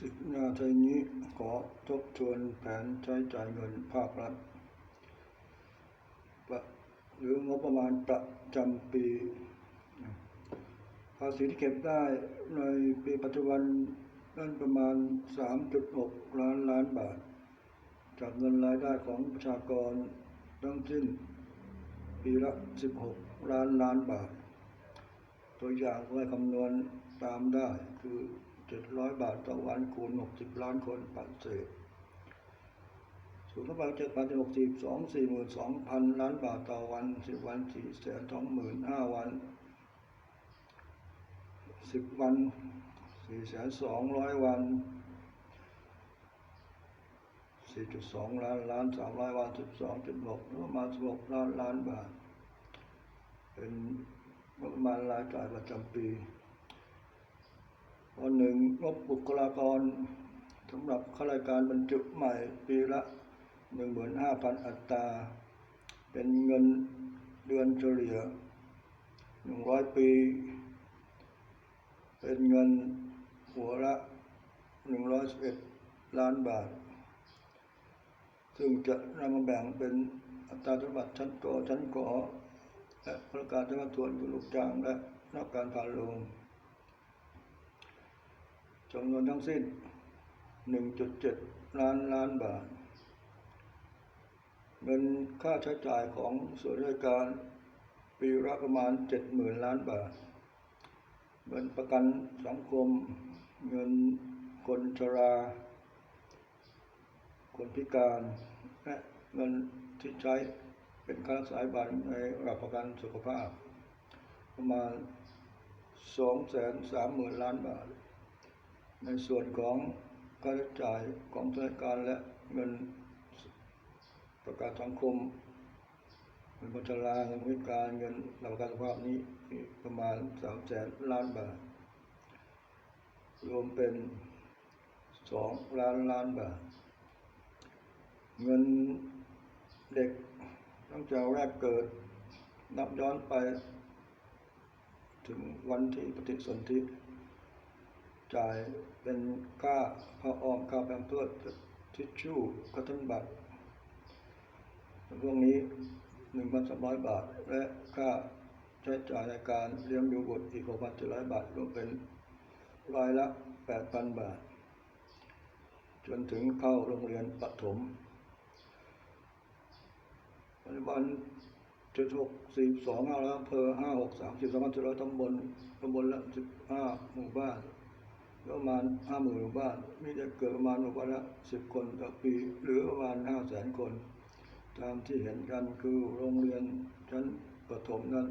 สิบนาทีนี้ขอทบทวนแผนใช้จ่ายเงินภาครัฐหรืองบประมาณประจำปี ภาษีที่เก็บได้ในปีปัจจุบันนั่นประมาณ 3.6 ล้านล้านบาท จากเงินรายได้ของประชากรทั้งสิ้น ปีละ 16 ล้านล้านบาท ตัวอย่างไว้คำนวณตามได้คือ 700บาทต่อวันคูณ60ล้านคนปัดเศษสูงเข้าไปเจ็ดพันหกสิบสองสี่หมื่นสองพันล้านบาทต่อวันสิบวันสี่แสนสองหมื่นห้าวันสิบวันสี่แสนสองร้อยวันสี่จุดสองล้านล้านสามร้อยวันสิบสองจุดหกประมาณสิบหกล้านล้านบาท เป็นประมาณรายจ่ายประจำปี วันหนึ่งงบบุคลากรสำหรับข้าราชการบรรจุใหม่ปีละหนึ่งหมื่นห้าพันอัตรา เป็นเงินเดือนเฉลี่ยหนึ่งร้อยปี เป็นเงินหัวละหนึ่งร้อยสิบเอ็ดล้านบาท ซึ่งจะนำมาแบ่งเป็นอัตราสมบัติชั้นกอชั้นกอและพนักงานที่มาทวนกับลูกจ้างและนักการพาลง จำนวนทั้งสิ้น 1.7 ล้านล้านบาท เงินค่าใช้จ่ายของส่วนราชการปีละประมาณ 70,000 ล้านบาท เงินประกันสังคม เงินคนชรา คนพิการและเงินที่ใช้เป็นค่ารักษายาบาลในระับประกันสุขภาพ ประมาณ 230,000 ล้านบาท ในส่วนของค่าใช้จ่ายของธนาคารและเงินประกันสังคมเงินบัชราเงินพิการเงินหลักประกันสุขภาพนี้ประมาณสามแสนล้านบาท รวมเป็นสองล้านล้านบาท เงินเด็กตั้งแต่แรกเกิด นับย้อนไป ถึงวันที่ปฏิสนธิ จ่ายเป็นค่าผ้าอ้อมค่าแพมเพิร์สทิชชู่คัตเทิลบัตรพวกนี้1,300บาท และค่าใช้จ่ายในการเลี้ยงดูบุตรอีก6,700บาทรวมเป็นรายละ8,000บาท จนถึงเข้าโรงเรียนประถมปัจจุบันจุดหกสี่สองห้าแล้วอำเภอห้าหกสามสิบสองพันเจ็ดร้อยตำบลตำบลละสิบห้าหมู่บ้าน ประมาณห้าหมื่นหมู่บ้าน มีเด็กเกิดประมาณหมู่บ้านละสิบคนต่อปี หรือประมาณห้าแสนคน ตามที่เห็นกันคือโรงเรียนชั้นประถมนั้น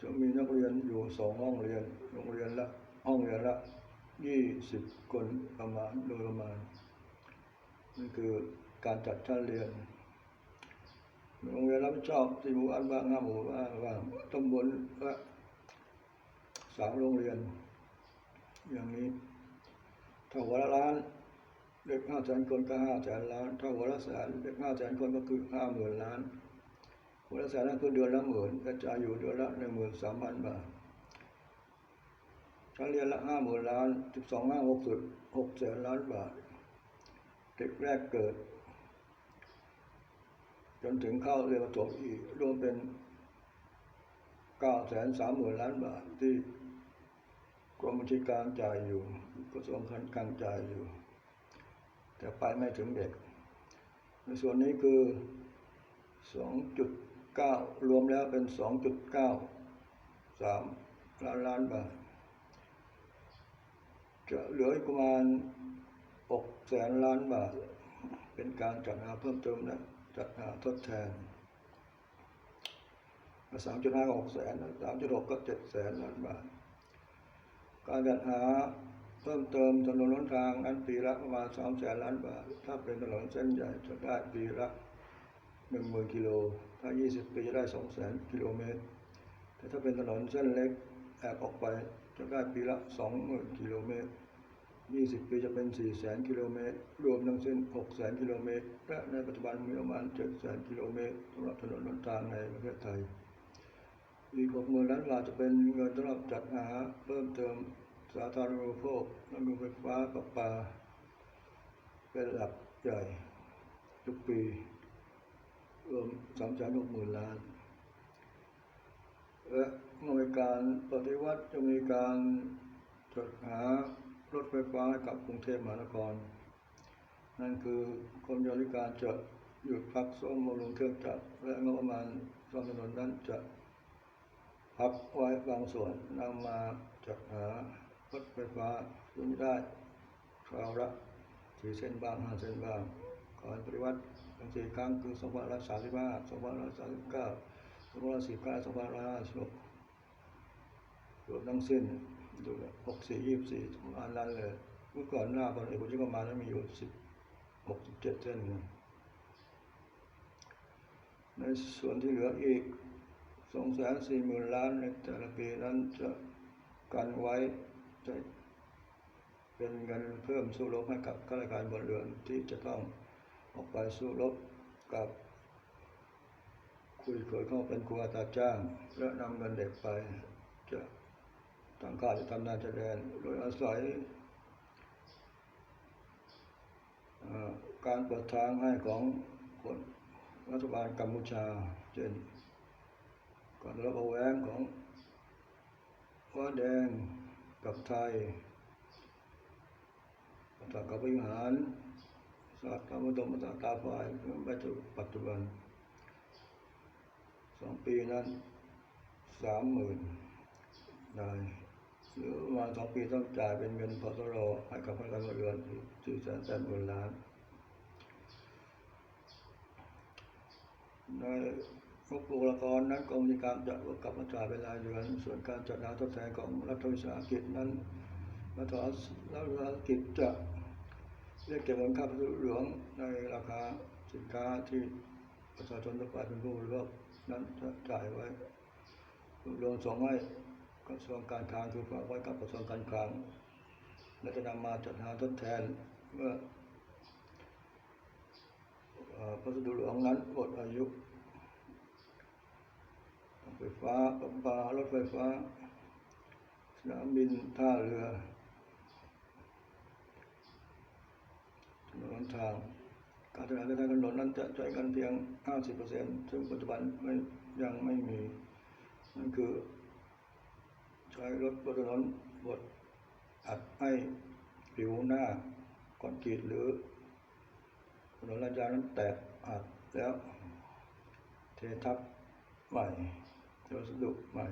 จะมีนักเรียนอยู่สองห้องเรียน โรงเรียนละห้องเรียนละยี่สิบคนประมาณโดยประมาณนี่คือการจัดชั้นเรียนโรงเรียนรับผิดชอบสี่หมู่บ้านบ้างห้าหมู่บ้านบ้างตำบลละสามโรงเรียน อย่างนี้ ถ้าหัวละล้านเด็กห้าแสนคนก็ห้าแสนล้าน ถ้าหัวละแสนเด็กห้าแสนคนก็คือห้าหมื่นล้านหัวละแสนนั่นคือเดือนละหมื่นกระจายอยู่เดือนละหนึ่งหมื่นสามพันบาทชั้นเรียนละห้าหมื่นล้านสิบสองห้าหกสิบหกแสนล้านบาทเด็กแรกเกิด จนถึงเข้าเรียนประถมอีกรวมเป็นเก้าแสนสามหมื่นล้านบาทที่ รมบัญชีกลางจ่ายอยู่กระทรวงการคลังจ่ายอยู่ แต่ไปไม่ถึงเด็ก ในส่วนนี้คือสองจุดเก้ารวมแล้วเป็นสองจุดเก้าสามล้านล้านบาท จะเหลืออีกประมาณหกแสนล้านบาท เป็นการจัดหาเพิ่มเติมนะจัดหาทดแทนสามจุดห้าหกแสนสามจุดหกก็เจ็ดแสนล้านบาท การจัดหาเพิ่มเติมถนนหนทางนั้นปีละประมาณสามแสนล้านบาท ถ้าเป็นถนนเส้นใหญ่จะได้ปีละหนึ่งหมื่นกิโล ถ้ายี่สิบปีจะได้สองแสนกิโลเมตร แต่ถ้าเป็นถนนเส้นเล็กแอบออกไปจะได้ปีละสองหมื่นกิโลเมตร20ปีจะเป็น4แสนกิโลเมตร รวมทั้งสิ้น6แสนกิโลเมตร และในปัจจุบันมีประมาณ7แสนกิโลเมตรสำหรับถนนหนทางในประเทศไทย อีก6หมื่นล้านบาทจะเป็นเงินสำหรับจัดหาเพิ่มเติมสาธารณูปโภคน้ำมันไฟฟ้าประปา เป็นหลักใหญ่ทุกปีรวมสามแสนหกหมื่นล้าน และเมื่อมีการปฏิวัติจะมีการจัดหารถไฟฟ้ากับกรุงเทพมหานคร นั่นคือกรมโยธาธิการจะหยุดพักซ่อมบำรุงเครื่องจักรและงบประมาณซ่อมถนนนั้นจะ พักไว้บางส่วนนำมาจัดหารถไฟฟ้าซึ่งได้คราวละสี่เส้นบางห้าเส้นบางก่อนปฏิวัติทั้งสี่ครั้งคือสองพันร้อยสามสิบห้าสองพันร้อยสามสิบเก้าสองพันร้อยสี่เก้าสองพันร้อยห้าสิบหกรวมทั้งสิ้นดูหกสี่ยี่สี่ประมาณนั้นเลยเมื่อก่อนหน้าพลเอกประยุทธ์ก็มาแล้วมีอยู่สิบหกสิบเจ็ดเส้นในส่วนที่เหลืออีก สองแสนสี่หมื่นล้านในแต่ละปีนั้นจะกันไว้จะเป็นเงินเพิ่มสู้รบให้กับข้าราชการบนเรือนที่จะต้องออกไปสู้รบกับ คุยเคยเข้าเป็นครูอัตาจ้างและนำเงินเด็กไป จะตั้งค่าจะทำนาจะแดนโดยอาศัยการเปิดทางให้ของคนรัฐบาลกัมพูชาเช่น การรับเอาแวงของว่าแดงกับไทยตากับวิหารศาสตร์ธรรมดมตาตาฝ่ายปัจจุปัจจุบันสองปีนั้นสามหมื่นได้หรือประมาณสองปีต้องจ่ายเป็นเงินพสรให้กับพนักงานเรือนสี่แสนแสนหมื่นล้านใน งบบุคลากรนั้นกองมีการจัดกับมาจ่ายเป็นรายเดือนส่วนการจัดหาทดแทนของรัฐวิสาหกิจนั้นรัฐวิสาหกิจจะเรียกเก็บเงินค่าพัสดุหลวงในราคาสินค้าที่ประชาชนทั่วไปเป็นผู้บริโภคนั้นจะจ่ายไว้รวมส่งให้กระทรวงการคลังคือฝากไว้กับกระทรวงการคลังและจะนำมาจัดหาทดแทนเมื่อพัสดุหลวงนั้นหมดอายุ ไฟฟ้าประปารถไฟฟ้า สนามบินท่าเรือถนนทาง การจัดหาทางถนนนั้นจะใช้กันเพียง 50%ซึ่งปัจจุบันไม่ยังไม่มี นั่นคือ ใช้รถบนถนนบดอัดให้ผิวหน้าคอนกรีตหรือถนนลาดยางนั้นแตกอัดแล้วเททับใหม่ วัสดุใหม่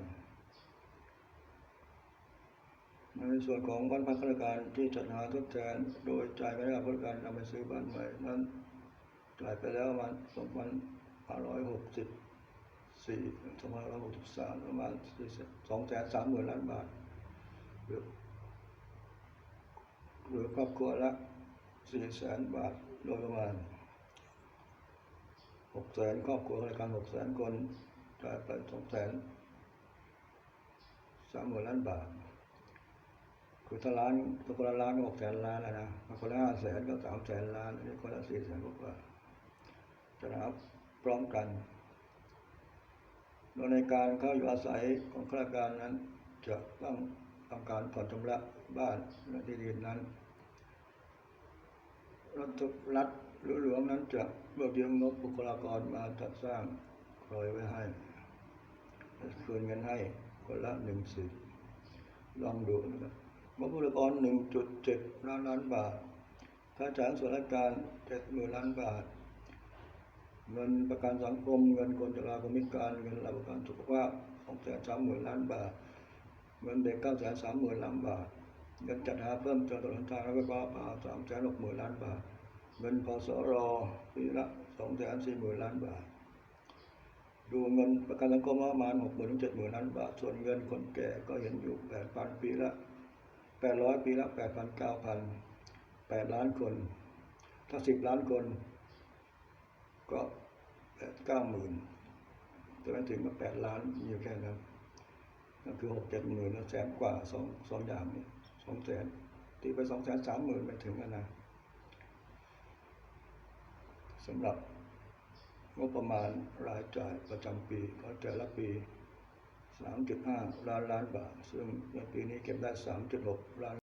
ในส่วนของบ้านพักข้าราชการที่จัดหาทดแทน โดยจ่ายไม่ได้บริการนำไปซื้อบ้านใหม่นั้นจ่ายไปแล้วประมาณสองพันห้าร้อยหกสิบสี่สองพันห้าร้อยหกสิบสามประมาณสองแสนสามหมื่นล้านบาทหรือหรือครอบครัวละสี่แสนบาทโดยประมาณหกแสนครอบครัวข้าราชการหกแสนคน จ่ายไปสองแสนสามหมื่นล้านบาท คือถ้าล้านถ้าคนละล้านก็หกแสนล้านแล้วนะถ้าคนละห้าแสนก็สามแสนล้านอันนี้คนละสี่แสนกว่าจะนับพร้อมกันโดยในการเข้าอยู่อาศัยของข้าราชการนั้น จะต้องทำการผ่อนชำระบ้านและที่ดินนั้นรัฐรัฐหรือหลวงนั้นจะเบิกยืมงบบุคลากรมาจัดสร้างคอยไว้ให้ คืนเงินให้คนละหนึ่งสิบลองดูนะครับงบบุคลากรหนึ่งจุดเจ็ดล้านล้านบาทค่าจ้างส่วนราชการเจ็ดหมื่นล้านบาท เงินประกันสังคม เงินคนชราคนพิการ เงินรับประกันสุขภาพสองแสนสามหมื่นล้านบาท เงินเด็กเก้าแสนสามหมื่นล้านบาท เงินจัดหาเพิ่มเติมถนทางรถไฟฟ้าป่าสามแสนหกหมื่นล้านบาท เงินพสรปีละสองแสนสี่หมื่นล้านบาท ดูเงินประกันสังคมประมาณหกหมื่นถึงเจ็ดหมื่นล้านบาท ส่วนเงินคนแก่ก็เห็นอยู่แปดพันปีละแปดร้อยปีละแปดพันเก้าพันแปดล้านคน ถ้าสิบล้านคน ก็แปดเก้าหมื่นจะไม่ถึงมาแปดล้านมีอยู่แค่นั้นนั่นคือหกเจ็ดหมื่นแล้วแสนกว่าสองสองอย่างนี้สองแสนตีไปสองแสนสามหมื่นไม่ถึงกันนะสำหรับ งบประมาณรายจ่ายประจำปีของแต่ละปีส3.5 ล้านล้านบาท ซึ่งในปีนี้เก็บได้ 3.6 ล้าน